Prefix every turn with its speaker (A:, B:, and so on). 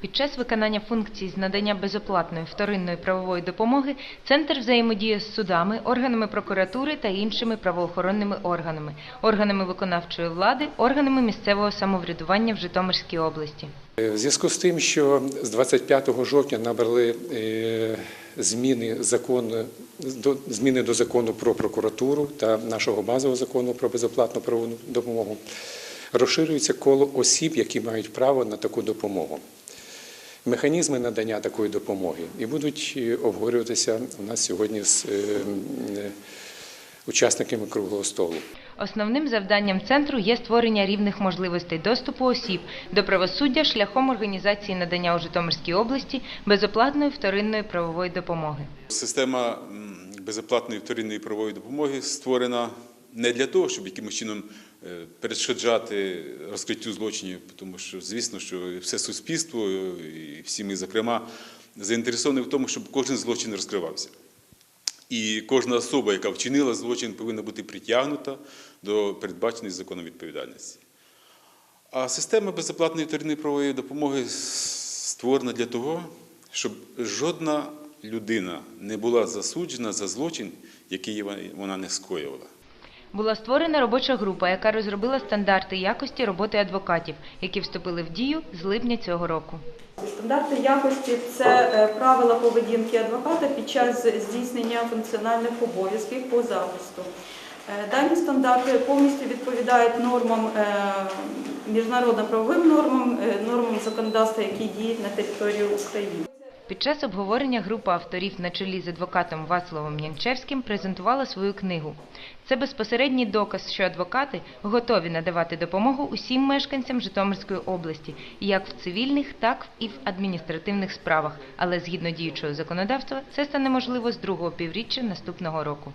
A: Під час виконання функцій з надання безоплатної вторинної правової допомоги центр взаємодіє з судами, органами прокуратури та іншими правоохоронними органами, органами виконавчої влади, органами місцевого самоврядування в Житомирській області.
B: Е, В зв'язку з тим, що з 25 жовтня набрали е, зміни закону зміни до закону про прокуратуру та нашого базового закону про безоплатну правову допомогу, розширюється коло осіб, які мають право на таку допомогу. Механізми надання такої допомоги і будуть е, обговорюватися у нас сьогодні з е, е, учасниками круглого столу.
A: Основним завданням центру є створення рівних можливостей доступу осіб до правосуддя шляхом організації надання у Житомирській області безоплатної вторинної правової допомоги.
C: Система безоплатної вторинної правової допомоги створена не для того, щоб якимось чином е, перешкоджати розкриттю злочинів, тому що, звісно, що все суспільство е, і всі ми, зокрема, заінтересовані в тому, щоб кожен злочин розкривався. І кожна особа, яка вчинила злочин, повинна бути притягнута до передбаченої законом відповідальності. А система безоплатної вторинної правової допомоги створена для того, щоб жодна людина не була засуджена за злочин, який вона не скоювала.
A: Була створена робоча група, яка розробила стандарти якості роботи адвокатів, які вступили в дію з липня цього року.
D: Стандарти якості це е, правила поведінки адвоката під час здійснення функціональних обов'язків по захисту. Е, Дані стандарти повністю відповідають нормам е, міжнародно-правовим нормам, нормам законодавства, які діють на території України.
A: Під час обговорення група авторів на чолі з адвокатом Вацлавом Янчевським презентувала свою книгу. Це безпосередній доказ, що адвокати готові надавати допомогу усім мешканцям Житомирської області, як в цивільних, так і в адміністративних справах. Але згідно діючого законодавства, це стане можливо з другого півріччя наступного року.